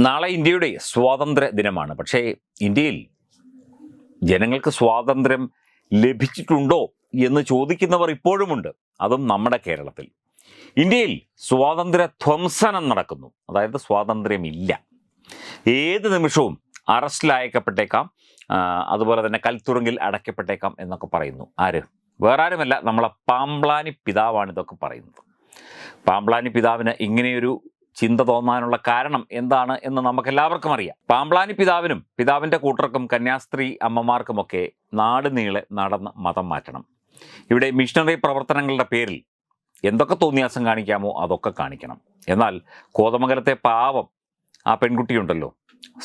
നാളെ ഇന്ത്യയുടെ സ്വാതന്ത്ര്യ ദിനമാണ്. പക്ഷേ ഇന്ത്യയിൽ ജനങ്ങൾക്ക് സ്വാതന്ത്ര്യം ലഭിച്ചിട്ടുണ്ടോ എന്ന് ചോദിക്കുന്നവർ ഇപ്പോഴുമുണ്ട്. അതും നമ്മുടെ കേരളത്തിൽ. ഇന്ത്യയിൽ സ്വാതന്ത്ര്യ ധ്വംസനം നടക്കുന്നു. അതായത് സ്വാതന്ത്ര്യമില്ല. ഏത് നിമിഷവും അറസ്റ്റിലയക്കപ്പെട്ടേക്കാം അതുപോലെ തന്നെ കൽത്തുറങ്കിൽ അടയ്ക്കപ്പെട്ടേക്കാം എന്നൊക്കെ പറയുന്നു. ആര്? വേറെ ആരുമല്ല നമ്മളെ പാമ്പ്ലാനി പിതാവാണ് ഇതൊക്കെ പറയുന്നത്. പാമ്പ്ലാനി പിതാവിന് ഇങ്ങനെയൊരു ചിന്ത തോന്നാനുള്ള കാരണം എന്താണ് എന്ന് നമുക്കെല്ലാവർക്കും അറിയാം. പാമ്പ്ലാനി പിതാവിനും പിതാവിന്റെ കൂട്ടർക്കും കന്യാസ്ത്രീ അമ്മമാർക്കുമൊക്കെ നാട് നീളെ നടന്ന് മതം മാറ്റണം. ഇവിടെ മിഷണറി പ്രവർത്തനങ്ങളുടെ പേരിൽ എന്തൊക്കെ തോന്നിയാസം കാണിക്കാമോ അതൊക്കെ കാണിക്കണം. എന്നാൽ കോതമംഗലത്തെ പാവം ആ പെൺകുട്ടിയുണ്ടല്ലോ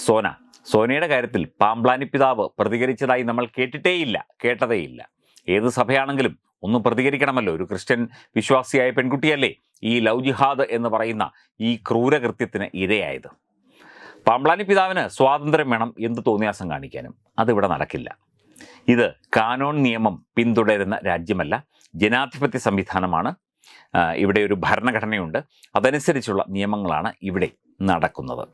സോന. സോനയുടെ കാര്യത്തിൽ പാമ്പ്ലാനി പിതാവ് പ്രതികരിച്ചതായി നമ്മൾ കേട്ടിട്ടേയില്ല കേട്ടതേയില്ല. ഏത് സഭയാണെങ്കിലും ഒന്ന് പ്രതികരിക്കണമല്ലോ. ഒരു ക്രിസ്ത്യൻ വിശ്വാസിയായ പെൺകുട്ടിയല്ലേ? ഈ ലവ് ജിഹാദ് എന്ന് പറയുന്ന ഈ ക്രൂരകൃത്യത്തിന് ഇരയായത്. പാമ്പ്ലാനി പിതാവിന് സ്വാതന്ത്ര്യം വേണം എന്ത് തോന്നിയാസം കാണിക്കാനും. അതിവിടെ നടക്കില്ല. ഇത് കാനോൺ നിയമം പിന്തുടരുന്ന രാജ്യമല്ല. ജനാധിപത്യ സംവിധാനമാണ്. ഇവിടെ ഒരു ഭരണഘടനയുണ്ട്. അതനുസരിച്ചുള്ള നിയമങ്ങളാണ് ഇവിടെ നടക്കുന്നത്.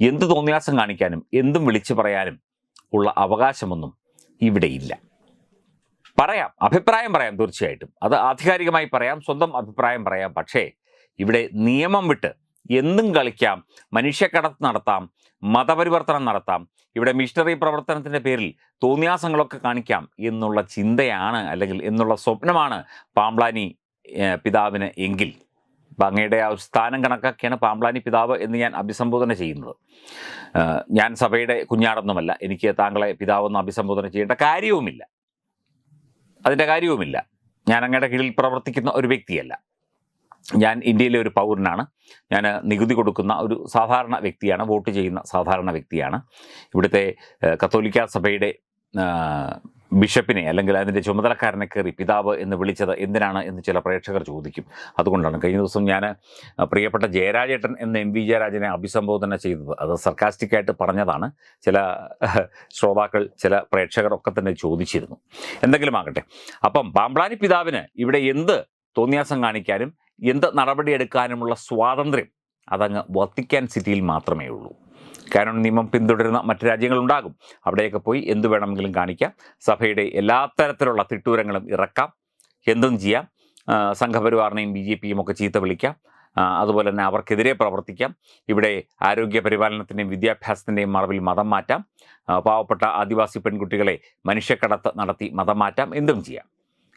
എന്ത് തോന്നിയാസം കാണിക്കാനും എന്തും വിളിച്ചു പറയാനും ഉള്ള അവകാശമൊന്നും ഇവിടെയില്ല പറയാം അഭിപ്രായം പറയാം തീർച്ചയായിട്ടും. അത് ആധികാരികമായി പറയാം സ്വന്തം അഭിപ്രായം പറയാം. പക്ഷേ ഇവിടെ നിയമം വിട്ട് എന്തും കളിക്കാം മനുഷ്യക്കടത്ത് നടത്താം മതപരിവർത്തനം നടത്താം ഇവിടെ മിഷണറി പ്രവർത്തനത്തിന്റെ പേരിൽ തോന്നിയാസങ്ങളൊക്കെ കാണിക്കാം എന്നുള്ള ചിന്തയാണ് അല്ലെങ്കിൽ എന്നുള്ള സ്വപ്നമാണ് പാംബ്ലാനി പിതാവിന് എങ്കിൽ. അങ്ങയുടെ ആ സ്ഥാനം കണക്കാക്കിയാണ് പാമ്പ്ലാനി പിതാവ് എന്ന് ഞാൻ അഭിസംബോധന ചെയ്യുന്നത്. ഞാൻ സഭയുടെ കുഞ്ഞാടൊന്നുമല്ല. എനിക്ക് താങ്കളെ പിതാവൊന്നും അഭിസംബോധന ചെയ്യേണ്ട കാര്യവുമില്ല. അതിന്റെ കാര്യവുമില്ല. ഞാൻ അങ്ങയുടെ കീഴിൽ പ്രവർത്തിക്കുന്ന ഒരു വ്യക്തിയല്ല. ഞാൻ ഇന്ത്യയിലെ ഒരു പൗരനാണ്. ഞാൻ നികുതി കൊടുക്കുന്ന ഒരു സാധാരണ വ്യക്തിയാണ് വോട്ട് ചെയ്യുന്ന സാധാരണ വ്യക്തിയാണ്. ഇവിടുത്തെ കത്തോലിക്ക സഭയുടെ ബിഷപ്പിനെ അല്ലെങ്കിൽ അതിന്റെ ചുമതലക്കാരനെ കയറി പിതാവ് എന്ന് വിളിച്ചത് എന്തിനാണ് എന്ന് ചില പ്രേക്ഷകർ ചോദിക്കും. അതുകൊണ്ടാണ് കഴിഞ്ഞ ദിവസം ഞാൻ പ്രിയപ്പെട്ട ജയരാജേട്ടൻ എന്ന എം വി ജയരാജനെ അഭിസംബോധന ചെയ്തത്. അത് സർക്കാസ്റ്റിക്കായിട്ട് പറഞ്ഞതാണ്. ചില ശ്രോതാക്കൾ ചില പ്രേക്ഷകർ ഒക്കെ തന്നെ ചോദിച്ചിരുന്നു. എന്തെങ്കിലും ആകട്ടെ. അപ്പം പാമ്പ്ലാനി പിതാവിന് ഇവിടെ എന്ത് തോന്നിയാസം കാണിക്കാനും എന്ത് നടപടിയെടുക്കാനുമുള്ള സ്വാതന്ത്ര്യം അതങ്ങ് വത്തിക്കാൻ സിറ്റിയിൽ മാത്രമേ ഉള്ളൂ കാനോൺ നിയമം പിന്തുടരുന്ന മറ്റ് രാജ്യങ്ങളുണ്ടാകും. അവിടെയൊക്കെ പോയി എന്ത് വേണമെങ്കിലും കാണിക്കാം. സഭയുടെ എല്ലാ തരത്തിലുള്ള തിട്ടൂരങ്ങളും ഇറക്കാം. എന്തും ചെയ്യാം. സംഘപരിവാറിനെയും ബി ജെ പിയും ഒക്കെ ചീത്ത വിളിക്കാം. അതുപോലെ തന്നെ അവർക്കെതിരെ പ്രവർത്തിക്കാം. ഇവിടെ ആരോഗ്യ പരിപാലനത്തിന്റെയും വിദ്യാഭ്യാസത്തിന്റെയും മറവിൽ മതം മാറ്റാം. പാവപ്പെട്ട ആദിവാസി പെൺകുട്ടികളെ മനുഷ്യക്കടത്ത് നടത്തി മതം മാറ്റാം. എന്തും ചെയ്യാം.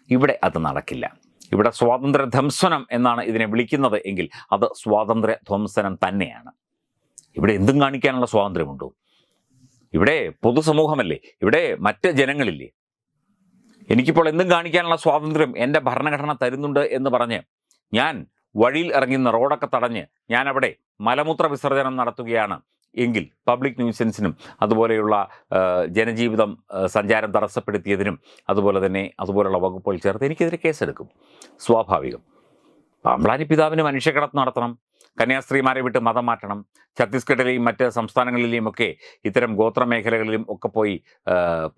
ഇവിടെ അത് നടക്കില്ല. ഇവിടെ സ്വാതന്ത്ര്യ ധ്വംസനം എന്നാണ് ഇതിനെ വിളിക്കുന്നത് എങ്കിൽ അത് സ്വാതന്ത്ര്യ ധ്വംസനം തന്നെയാണ്. ഇവിടെ എന്തും കാണിക്കാനുള്ള സ്വാതന്ത്ര്യമുണ്ടോ? ഇവിടെ പൊതുസമൂഹമല്ലേ? ഇവിടെ മറ്റ് ജനങ്ങളില്ലേ? എനിക്കിപ്പോൾ എന്തും കാണിക്കാനുള്ള സ്വാതന്ത്ര്യം എന്റെ ഭരണഘടന തരുന്നുണ്ട് എന്ന് പറഞ്ഞ് ഞാൻ വഴിയിൽ ഇറങ്ങുന്ന റോഡൊക്കെ തടഞ്ഞ് ഞാൻ അവിടെ മലമൂത്ര വിസർജനം നടത്തുകയാണ്. എങ്കിൽ പബ്ലിക് ന്യൂസൻസിനും അതുപോലെയുള്ള ജനജീവിതം സഞ്ചാരം തടസ്സപ്പെടുത്തിയതിനും അതുപോലെ തന്നെ അതുപോലെയുള്ള വകുപ്പുകൾ ചേർത്ത് എനിക്കെതിരെ കേസെടുക്കും. സ്വാഭാവികം. പാമ്പ്ലാനി പിതാവിന് മനുഷ്യക്കടത്ത് നടത്തണം. കന്യാസ്ത്രീമാരെ വിട്ട് മതം മാറ്റണം. ഛത്തീസ്ഗഡിലെയും മറ്റ് സംസ്ഥാനങ്ങളിലെയും ഒക്കെ ഇത്തരം ഗോത്ര മേഖലകളിലും ഒക്കെ പോയി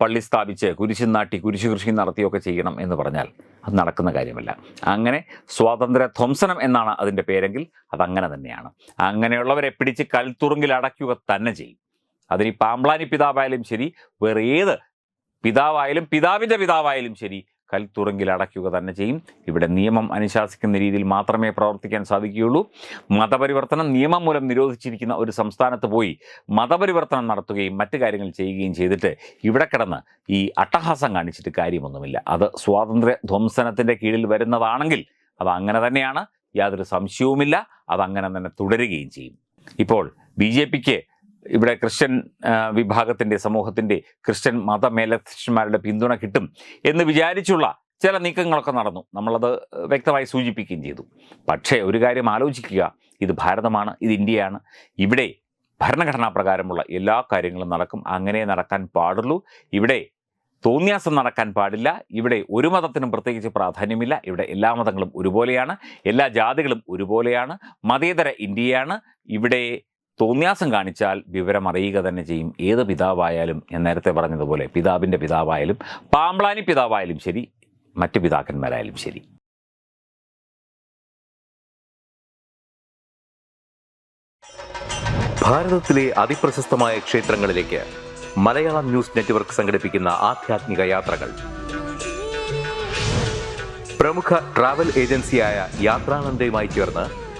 പള്ളി സ്ഥാപിച്ച് കുരിശും നാട്ടി കുരിശു കൃഷി നടത്തിയൊക്കെ ചെയ്യണം എന്ന് പറഞ്ഞാൽ അത് നടക്കുന്ന കാര്യമല്ല. അങ്ങനെ സ്വാതന്ത്ര്യ ധ്വംസനം എന്നാണ് അതിന്റെ പേരെങ്കിൽ അതങ്ങനെ തന്നെയാണ്. അങ്ങനെയുള്ളവരെ പിടിച്ച് കൽത്തുറുങ്കിൽ അടയ്ക്കുക തന്നെ ചെയ്യും. അതിന് പാമ്പ്ലാനി പിതാവായാലും ശരി വേറെ ഏത് പിതാവായാലും പിതാവിന്റെ പിതാവായാലും ശരി കൽത്തുറുങ്കിൽ അടയ്ക്കുക തന്നെ ചെയ്യും. ഇവിടെ നിയമം അനുശാസിക്കുന്ന രീതിയിൽ മാത്രമേ പ്രവർത്തിക്കാൻ സാധിക്കുകയുള്ളൂ. മതപരിവർത്തനം നിയമം മൂലം നിരോധിച്ചിരിക്കുന്ന ഒരു സംസ്ഥാനത്ത് പോയി മതപരിവർത്തനം നടത്തുകയും മറ്റു കാര്യങ്ങൾ ചെയ്യുകയും ചെയ്തിട്ട് ഇവിടെ കിടന്ന് ഈ അട്ടഹാസം കാണിച്ചിട്ട് കാര്യമൊന്നുമില്ല. അത് സ്വാതന്ത്ര്യ ധ്വംസനത്തിന്റെ കീഴിൽ വരുന്നതാണെങ്കിൽ അത് അങ്ങനെ തന്നെയാണ്. യാതൊരു സംശയവുമില്ല. അതങ്ങനെ തന്നെ തുടരുകയും ചെയ്യും. ഇപ്പോൾ ബി ജെ പിക്ക് ഇവിടെ ക്രിസ്ത്യൻ വിഭാഗത്തിന്റെ സമൂഹത്തിന്റെ ക്രിസ്ത്യൻ മതമേലധ്യക്ഷന്മാരുടെ പിന്തുണ കിട്ടും എന്ന് വിചാരിച്ചുള്ള ചില നീക്കങ്ങളൊക്കെ നടന്നു. നമ്മളത് വ്യക്തമായി സൂചിപ്പിക്കുകയും ചെയ്തു. പക്ഷേ ഒരു കാര്യം ആലോചിക്കുക. ഇത് ഭാരതമാണ് ഇത് ഇന്ത്യയാണ്. ഇവിടെ ഭരണഘടനാ പ്രകാരമുള്ള എല്ലാ കാര്യങ്ങളും നടക്കും. അങ്ങനെ നടക്കാൻ പാടുള്ളൂ. ഇവിടെ തോന്നിയാസം നടക്കാൻ പാടില്ല. ഇവിടെ ഒരു മതത്തിനും പ്രത്യേകിച്ച് പ്രാധാന്യമില്ല. ഇവിടെ എല്ലാ മതങ്ങളും ഒരുപോലെയാണ്. എല്ലാ ജാതികളും ഒരുപോലെയാണ്. മതേതര ഇന്ത്യയാണ്. ഇവിടെ തോന്നിയാസം കാണിച്ചാൽ വിവരം അറിയുക തന്നെ ചെയ്യും. ഏത് പിതാവായാലും ഞാൻ നേരത്തെ പറഞ്ഞതുപോലെ പിതാവിന്റെ പിതാവായാലും പാമ്പ്ലാനി പിതാവായാലും ശരി മറ്റ് പിതാക്കന്മാരായാലും ശരി. ഭാരതത്തിലെ അതിപ്രശസ്തമായ ക്ഷേത്രങ്ങളിലേക്ക് മലയാളം ന്യൂസ് നെറ്റ്വർക്ക് സംഘടിപ്പിക്കുന്ന ആധ്യാത്മിക യാത്രകൾ. പ്രമുഖ ട്രാവൽ ഏജൻസിയായ യാത്രാനന്ദയുമായി ചേർന്ന്